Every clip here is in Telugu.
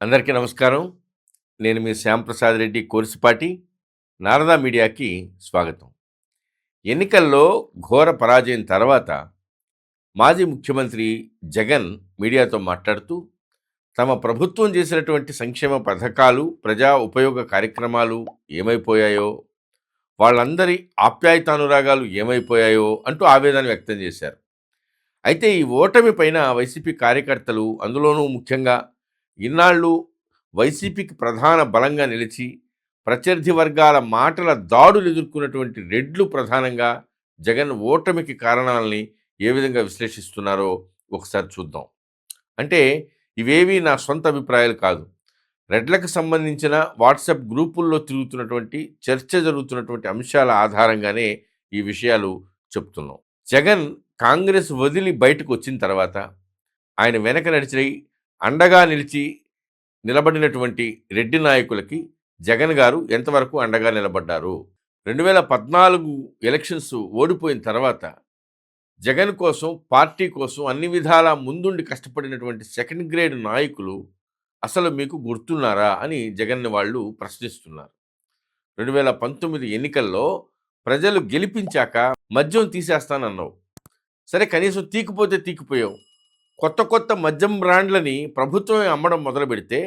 అందరికీ నమస్కారం. నేను మీ శ్యాంప్రసాద్ రెడ్డి కోర్సుపాటి. నారదా మీడియాకి స్వాగతం. ఎన్నికల్లో ఘోర పరాజయం తర్వాత మాజీ ముఖ్యమంత్రి జగన్ మీడియాతో మాట్లాడుతూ తమ ప్రభుత్వం చేసినటువంటి సంక్షేమ పథకాలు ప్రజా ఉపయోగ కార్యక్రమాలు ఏమైపోయాయో వాళ్ళందరి ఆప్యాయతానురాగాలు ఏమైపోయాయో అంటూ ఆవేదన వ్యక్తం చేశారు. అయితే ఈ ఓటమి పైన వైసీపీ కార్యకర్తలు అందులోనూ ముఖ్యంగా ఇన్నాళ్ళు వైసీపీకి ప్రధాన బలంగా నిలిచి ప్రత్యర్థి వర్గాల మాటల దాడులు ఎదుర్కొన్నటువంటి రెడ్లు ప్రధానంగా జగన్ ఓటమికి కారణాలని ఏ విధంగా విశ్లేషిస్తున్నారో ఒకసారి చూద్దాం. అంటే ఇవేవి నా సొంత అభిప్రాయాలు కాదు. రెడ్లకు సంబంధించిన వాట్సాప్ గ్రూపుల్లో తిరుగుతున్నటువంటి చర్చ జరుగుతున్నటువంటి అంశాల ఆధారంగానే ఈ విషయాలు చెప్తున్నాం. జగన్ కాంగ్రెస్ వదిలి బయటకు వచ్చిన తర్వాత ఆయన వెనక నడిచి అండగా నిలిచి నిలబడినటువంటి రెడ్డి నాయకులకి జగన్ గారు ఎంతవరకు అండగా నిలబడ్డారు? రెండు వేల పద్నాలుగు ఎలక్షన్స్ ఓడిపోయిన తర్వాత జగన్ కోసం పార్టీ కోసం అన్ని విధాలా ముందుండి కష్టపడినటువంటి సెకండ్ గ్రేడ్ నాయకులు అసలు మీకు గుర్తున్నారా అని జగన్ని వాళ్ళు ప్రశ్నిస్తున్నారు. రెండు వేల పంతొమ్మిది ఎన్నికల్లో ప్రజలు గెలిపించాక మద్యం తీసేస్తానన్నావు. సరే కనీసం తీకిపోతే తీకిపోయావు. కొత్త కొత్త మద్యం బ్రాండ్లని ప్రభుత్వమే అమ్మడం మొదలు పెడితే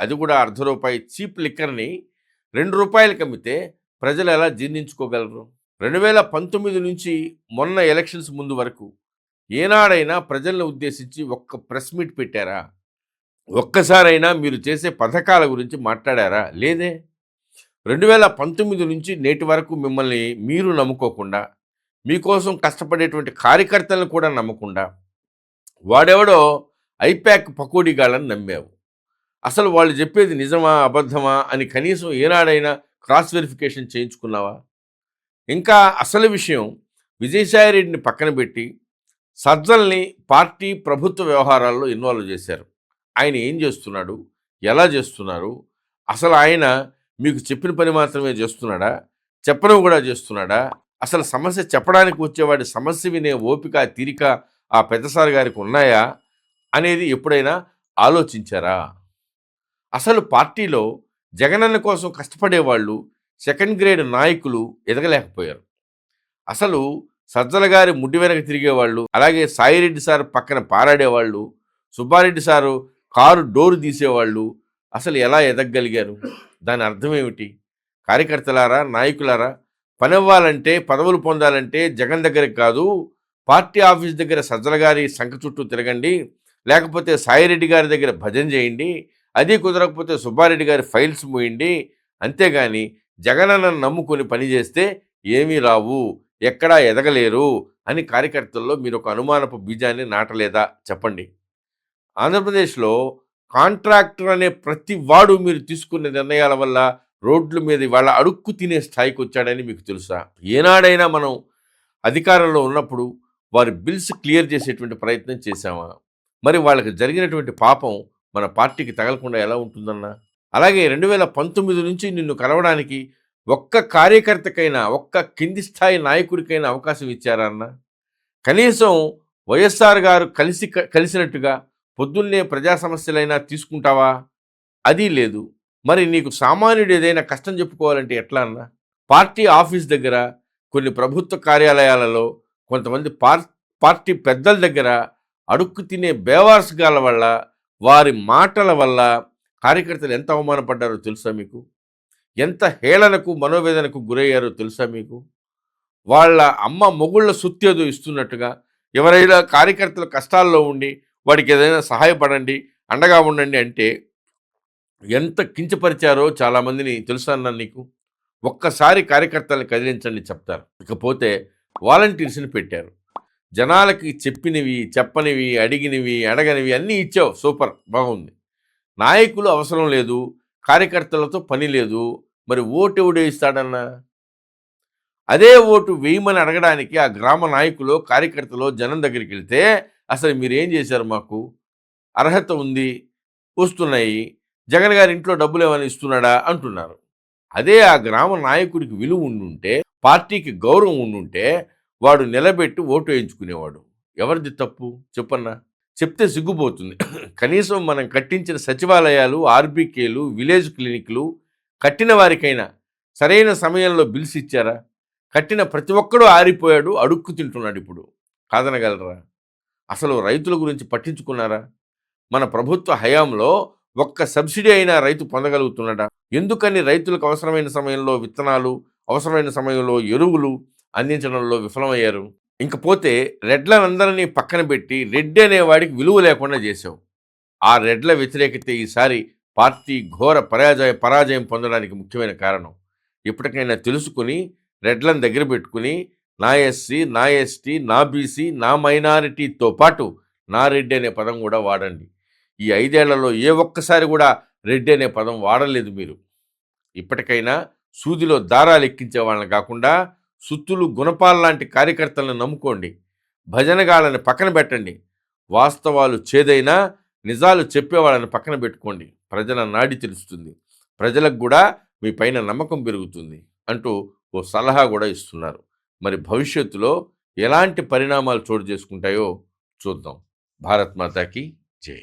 అది కూడా అర్ధ రూపాయి చీప్ లిక్కర్ని రెండు రూపాయలకి అమ్మితే ప్రజలు ఎలా జీర్ణించుకోగలరు? రెండు వేల పంతొమ్మిది నుంచి మొన్న ఎలక్షన్స్ ముందు వరకు ఏనాడైనా ప్రజలను ఉద్దేశించి ఒక్క ప్రెస్ మీట్ పెట్టారా? ఒక్కసారైనా మీరు చేసే పథకాల గురించి మాట్లాడారా? లేదే. రెండు వేల పంతొమ్మిది నుంచి నేటి వరకు మిమ్మల్ని మీరు నమ్ముకోకుండా మీకోసం కష్టపడేటువంటి కార్యకర్తలను కూడా నమ్మకుండా వాడెవడో ఐప్యాక్ పకోడీగాళ్ళని నమ్మావు. అసలు వాళ్ళు చెప్పేది నిజమా అబద్ధమా అని కనీసం ఏనాడైనా క్రాస్ వెరిఫికేషన్ చేయించుకున్నావా? ఇంకా అసలు విషయం విజయసాయిరెడ్డిని పక్కన పెట్టి సజ్జల్ని పార్టీ ప్రభుత్వ వ్యవహారాల్లో ఇన్వాల్వ్ చేశారు. ఆయన ఏం చేస్తున్నాడు? ఎలా చేస్తున్నారు? అసలు ఆయన మీకు చెప్పిన పని మాత్రమే చేస్తున్నాడా? చెప్పడం కూడా చేస్తున్నాడా? అసలు సమస్య చెప్పడానికి వచ్చేవాడి సమస్య వినే ఓపిక తీరిక ఆ పెద్దసారి గారికి ఉన్నాయా అనేది ఎప్పుడైనా ఆలోచించారా? అసలు పార్టీలో జగనన్న కోసం కష్టపడేవాళ్ళు సెకండ్ గ్రేడ్ నాయకులు ఎదగలేకపోయారు. అసలు సజ్జల గారి ముడ్డి వెనక తిరిగేవాళ్ళు అలాగే సాయిరెడ్డి సార్ పక్కన పారాడేవాళ్ళు సుబ్బారెడ్డి సారు కారు డోరు తీసేవాళ్ళు అసలు ఎలా ఎదగగలిగారు దాని అర్థం ఏమిటి? కార్యకర్తలారా నాయకులారా పని అవ్వాలంటే పదవులు పొందాలంటే జగన్ దగ్గరికి కాదు పార్టీ ఆఫీస్ దగ్గర సజ్జల గారి సంఖ చుట్టూ తిరగండి లేకపోతే సాయిరెడ్డి గారి దగ్గర భజన చేయండి అది కుదరకపోతే సుబ్బారెడ్డి గారి ఫైల్స్ మూయండి అంతేగాని జగనన్న నమ్ముకొని పనిచేస్తే ఏమీ రావు ఎక్కడా ఎదగలేరు అని కార్యకర్తల్లో మీరు ఒక అనుమానపు బీజాన్ని నాటలేదా చెప్పండి. ఆంధ్రప్రదేశ్లో కాంట్రాక్టర్ అనే ప్రతి వాడు మీరు తీసుకునే నిర్ణయాల వల్ల రోడ్ల మీద వాళ్ళ అడుక్కు తినే స్థాయికి వచ్చాడని మీకు తెలుసా? ఏనాడైనా మనం అధికారంలో ఉన్నప్పుడు వారి బిల్స్ క్లియర్ చేసేటువంటి ప్రయత్నం చేశామా? మరి వాళ్ళకి జరిగినటువంటి పాపం మన పార్టీకి తగలకుండా ఎలా ఉంటుందన్నా? అలాగే రెండు వేల పంతొమ్మిది నుంచి నిన్ను కలవడానికి ఒక్క కార్యకర్తకైనా ఒక్క కింది స్థాయి నాయకుడికైనా అవకాశం ఇచ్చారా అన్న? కనీసం వైఎస్ఆర్ గారు కలిసి కలిసినట్టుగా పొద్దున్నే ప్రజా సమస్యలైనా తీసుకుంటావా? అది లేదు. మరి నీకు సామాన్యుడు ఏదైనా కష్టం చెప్పుకోవాలంటే ఎట్లా అన్న? పార్టీ ఆఫీస్ దగ్గర కొన్ని ప్రభుత్వ కార్యాలయాలలో కొంతమంది పార్ పార్టీ పెద్దల దగ్గర అడుక్కు తినే బేవార్స్గాల వల్ల వారి మాటల వల్ల కార్యకర్తలు ఎంత అవమానపడ్డారో తెలుసా మీకు? ఎంత హేళనకు మనోవేదనకు గురయ్యారో తెలుసా మీకు? వాళ్ళ అమ్మ మొగుళ్ళ సుత్యేదో ఇస్తున్నట్టుగా ఎవరైనా కార్యకర్తలు కష్టాల్లో ఉండి వాడికి ఏదైనా సహాయపడండి అండగా ఉండండి అంటే ఎంత కించపరిచారో చాలామందిని తెలుసా అన్న నీకు? ఒక్కసారి కార్యకర్తలను కదిలించండి చెప్తారు ఇకపోతే వాలంటీర్స్ని పెట్టారు. జనాలకి చెప్పినవి చెప్పనివి అడిగినవి అడగనివి అన్నీ ఇచ్చావు. సూపర్ బాగుంది. నాయకులు అవసరం లేదు కార్యకర్తలతో పని లేదు మరి ఓటు ఎవడే ఇస్తాడన్నా అదే ఓటు వేయమని అడగడానికి ఆ గ్రామ నాయకులు కార్యకర్తలు జనం దగ్గరికి వెళ్తే అసలు మీరేం చేశారు మాకు? అర్హత ఉంది వస్తున్నాయి జగన్ గారి ఇంట్లో డబ్బులు ఏమైనా ఇస్తున్నాడా? అంటున్నారు. అదే ఆ గ్రామ నాయకుడికి విలువ ఉండుంటే పార్టీకి గౌరవం ఉండుంటే వాడు నిలబెట్టి ఓటు వేయించుకునేవాడు. ఎవరిది తప్పు? చెప్పన్నా? చెప్తే సిగ్గుపోతుంది. కనీసం మనం కట్టించిన సచివాలయాలు ఆర్బీకేలు విలేజ్ క్లినిక్లు కట్టిన వారికైనా సరైన సమయంలో బిల్స్ ఇచ్చారా? కట్టిన ప్రతి ఒక్కడూ ఆరిపోయాడు అడుక్కు తింటున్నాడు ఇప్పుడు. కాదనగలరా? అసలు రైతుల గురించి పట్టించుకున్నారా? మన ప్రభుత్వ హయాంలో ఒక్క సబ్సిడీ అయినా రైతు పొందగలుగుతున్నాడా? ఎందుకని రైతులకు అవసరమైన సమయంలో విత్తనాలు అవసరమైన సమయంలో ఎరువులు అందించడంలో విఫలమయ్యారు. ఇంకపోతే రెడ్లనందరినీ పక్కన పెట్టి రెడ్డి అనేవాడికి విలువ లేకుండా చేశావు. ఆ రెడ్ల వ్యతిరేకత ఈసారి పార్టీ ఘోర పరాజయ పరాజయం పొందడానికి ముఖ్యమైన కారణం. ఇప్పటికైనా తెలుసుకుని రెడ్లను దగ్గర పెట్టుకుని నా ఎస్సీ నా ఎస్టీ నా బీసీ నా మైనారిటీతో పాటు నా రెడ్డి అనే పదం కూడా వాడండి. ఈ ఐదేళ్ళలో ఏ ఒక్కసారి కూడా రెడ్డి అనే పదం వాడలేదు మీరు. ఇప్పటికైనా సూదిలో దారాలు ఎక్కించే వాళ్ళని కాకుండా సుత్తులు గుణపాల లాంటి కార్యకర్తలను నమ్ముకోండి. భజనగాళ్ళని పక్కన పెట్టండి. వాస్తవాలు చేదైనా నిజాలు చెప్పేవాళ్ళని పక్కన పెట్టుకోండి. ప్రజల నాడి తెలుస్తుంది. ప్రజలకు కూడా మీ పైన నమ్మకం పెరుగుతుంది అంటూ ఓ సలహా కూడా ఇస్తున్నారు. మరి భవిష్యత్తులో ఎలాంటి పరిణామాలు చోటు చేసుకుంటాయో చూద్దాం. భారత్ మాతాకి జై.